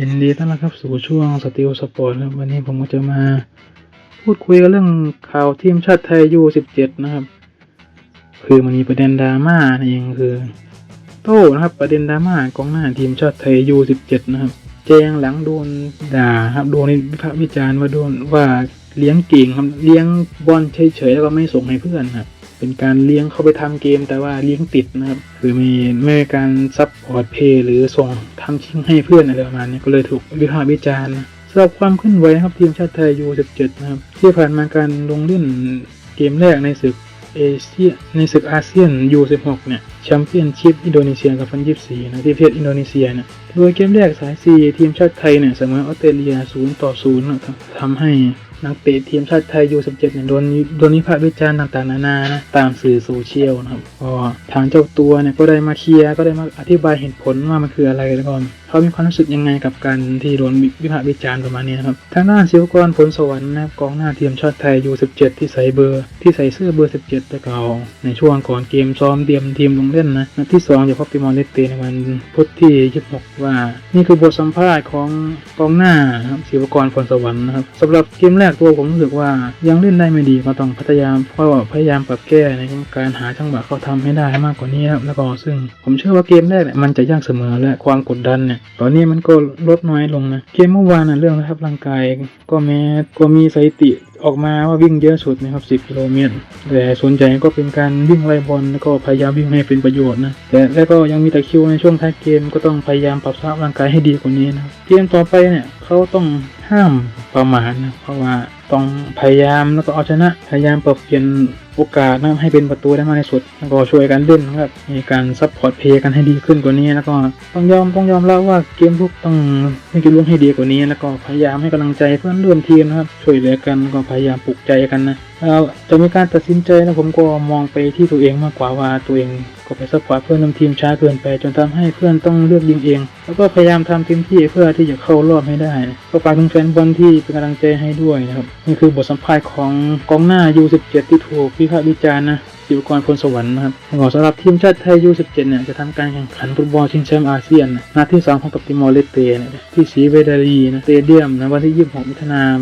ยินดีต้อนรับครับสู่ช่วงสติลสปอร์ตครับวันนี้ผมก็จะมาพูดคุยกันเรื่องข่าวทีมชาติไทยยู17นะครับ คือมันมีประเด็นดราม่านะเองคือ โต้นะครับประเด็นดราม่ากองหน้าทีมชาติไทยยู17นะครับแจงหลังโดนด่าครับโดนวิพากษ์วิจารณ์ว่าโดนว่าเลี้ยงเก่งครับเลี้ยงบอลเฉยๆแล้วก็ไม่ส่งให้เพื่อนครับ เป็นการเลี้ยงเข้าไปทำเกม แต่ว่าเลี้ยงติดนะครับคือมีไม่มีการซับพอร์ตเพย์หรือส่งทำชิงให้เพื่อนอะไรประมาณนี้ก็เลยถูกวิพากษ์วิจารณ์นะสำหรับความเคลื่อนไหวนะครับทีมชาติไทยยู17นะครับที่ผ่านมาการลงเล่นเกมแรกในศึกเอเชียในศึกอาเซียนยู16 เนี่ยแชมเปี้ยนชิพอินโดนีเซีย2024นะที่ประเทศอินโดนีเซียเนี่ยโดยเกมแรกสาย C ทีมชาติไทยเนี่ยเสมอออสเตรเลีย0ต่อ0นะครับทำให้ นักเตะทีมชาติไทยยู17เนี่ยโดนโดนวิพากษ์วิจารณ์ต่างๆนานานะตามสื่อโซเชียลนะครับก็ทางเจ้าตัวเนี่ยก็ได้มาเคลียร์ก็ได้มาอธิบายเหตุผลว่ามันคืออะไรแล้วก็เขามีความรู้สึกยังไงกับการที่โดนวิพากษ์วิจารณ์ประมาณนี้นะครับทางด้านศิวกรผลสวรรค์นะครับกองหน้าทีมชาติไทยยู17ที่ใส่เบอร์ ที่ใส่เสื้อเบอร์ 17แต่เก่าในช่วงก่อนเกมซ้อมเตรียมทีมลงเล่นนะนัดที่สองจะพบติมอร์เลสเตในวันพุธที่26ว่า นี่คือบทสัมภาษณ์ของกองหน้าครับศิวกรพลสวรรค์นะครับสำหรับเกมแรกตัวผมรู้สึกว่ายังเล่นได้ไม่ดีก็ต้องพยายามก็พยายามปรับแก้ในการหาจังหวะเข้าทำให้ได้มากกว่านี้ครับแล้วก็ซึ่งผมเชื่อว่าเกมแรกเนี่ยมันจะยากเสมอและความกดดันเนี่ยตอนนี้มันก็ลดน้อยลงนะเกมเมื่อวานนะเรื่องนะครับร่างกายก็แม้ก็มีสถิติออกมาว่าวิ่งเยอะสุดนะครับ10กิโลเมตรแต่ส่วนใหญ่ก็เป็นการวิ่งไล่บอลแล้วก็พยายามวิ่งให้เป็นประโยชน์นะแต่แล้วก็ยังมีตะคิวในช่วงท้ายเกมก็ต้องพยายามปรับสภาพร่างกายให้ดีกว่านี้นะเกมต่อไปเนี่ยเขาต้องห้ามประมาทนะเพราะว่าต้องพยายามแล้วก็เอาชนะพยายามปรับเปลี่ยนโอกาสนะครับให้เป็นประตูได้มากที่สุดแล้วก็ช่วยกันเล่นนะครับมีการซัพพอร์ตเพย์กันให้ดีขึ้นกว่านี้แล้วก็ต้องยอมต้องยอมรับว่าเกมลุกต้องให้เกมลุกให้ดีกว่านี้ แล้วก็พยายามให้กำลังใจเพื่อนร่วมทีมนะครับช่วยเหลือกันก็พยายามปลุกใจกันนะจะมีการตัดสินใจนะผมก็มองไปที่ตัวเองมากกว่าว่าตัวเองก็ไปซัพพอร์ตเพื่อนนำทีมช้าเกินไป จนทำให้เพื่อนต้องเลือกยิงเอง แล้วก็พยายามทำเต็มที่เพื่อที่จะเข้ารอบให้ได้นะก็ฝากถึงแฟนบอลที่เป็นกำลังใจให้ด้วยนะครับนี่คือบทสัมภาษณ์ของกองหน้า U17 ที่ถูกพิพากษ์วิจารณ์นะ ศิวกรพลสวรรค์นะครับก็สำหรับทีมชาติไทยยู17เนี่ยจะทำการแข่งขันฟุตบอลชิงแชมป์อาเซียนนัดที่2ของกับติมอร์เลสเตเนี่ยที่สีเวดารีนะสเตเดียมนะวันที่ 26 มิถุนายน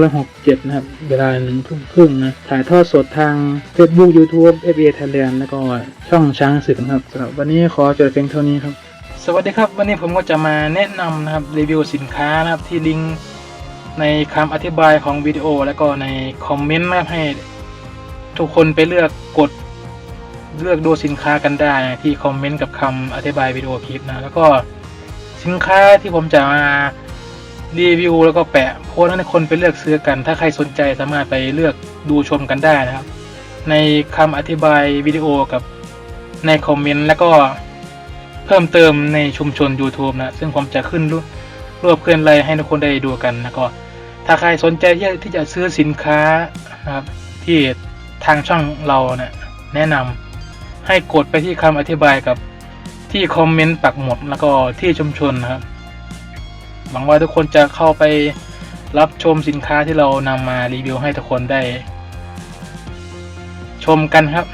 2567 นะครับ เวลาหนึ่งทุ่มครึ่งนะถ่ายทอดสดทาง Facebook YouTube FA Thailand แล้วก็ช่องช้างศึกนะครับสำหรับวันนี้ขอจบเพียงเท่านี้ครับสวัสดีครับ วันนี้ผมก็จะมาแนะนำนะครับรีวิวสินค้านะครับที่ลิงก์ในคำอธิบายของวิดีโอ แล้วก็ในคอมเมนต์นะครับให้ ทุกคนไปเลือกกดเลือกดูสินค้ากันได้ที่คอมเมนต์กับคำอธิบายวิดีโอคลิปนะ แล้วก็สินค้าที่ผมจะมารีวิวแล้วก็แปะโพสต์ให้คนไปเลือกซื้อกัน ถ้าใครสนใจสามารถไปเลือกดูชมกันได้นะครับ ในคำอธิบายวิดีโอกับในคอมเมนต์แล้วก็เพิ่มเติมในชุมชน YouTube นะ ซึ่งผมจะขึ้นรรวบเคลื่อนไรให้ทุกคนได้ดูกันแล้วก็ ถ้าใครสนใจที่จะที่จะซื้อสินค้านะครับที่ ทางช่องเราเนะี่ยแนะนำให้กดไปที่คำอธิบายกับที่คอมเมนต์ปักหมุดแล้วก็ที่ชุมชนนะครับหวังว่าทุกคนจะเข้าไปรับชมสินค้าที่เรานำมารีวิวให้ทุกคนได้ ชมกันครับ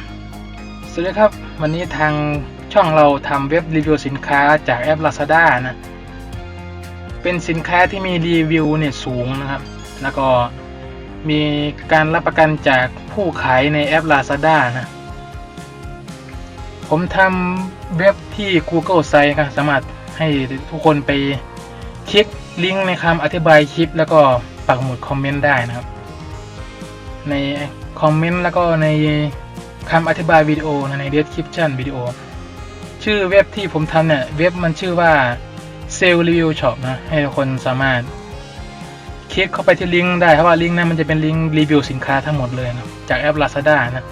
สวัสดีครับ วันนี้ทางช่องเราทำเว็บรีวิวสินค้าจากแอป Lazada นะ เป็นสินค้าที่มีรีวิวเนี่ยสูงนะครับ แล้วก็ มีการรับประกันจากผู้ขายในแอป Lazada นะ ผมทำเว็บที่ Google Site ครับสามารถให้ทุกคนไปคลิกลิงก์ในคำอธิบายคลิป แล้วก็ปักหมุดคอมเมนต์ได้นะครับ ในคอมเมนต์แล้วก็ในคำอธิบายวิดีโอนะใน description วิดีโอ ชื่อเว็บที่ผมทำเนี่ย เว็บมันชื่อว่าเซลล์รีวิวช็อปนะ ให้ทุกคนสามารถ คลิกเข้าไปที่ลิงก์ได้เพราะว่าลิงก์นั้นมันจะเป็นลิงก์รีวิวสินค้าทั้งหมดเลยนะจากแอป Lazada นะ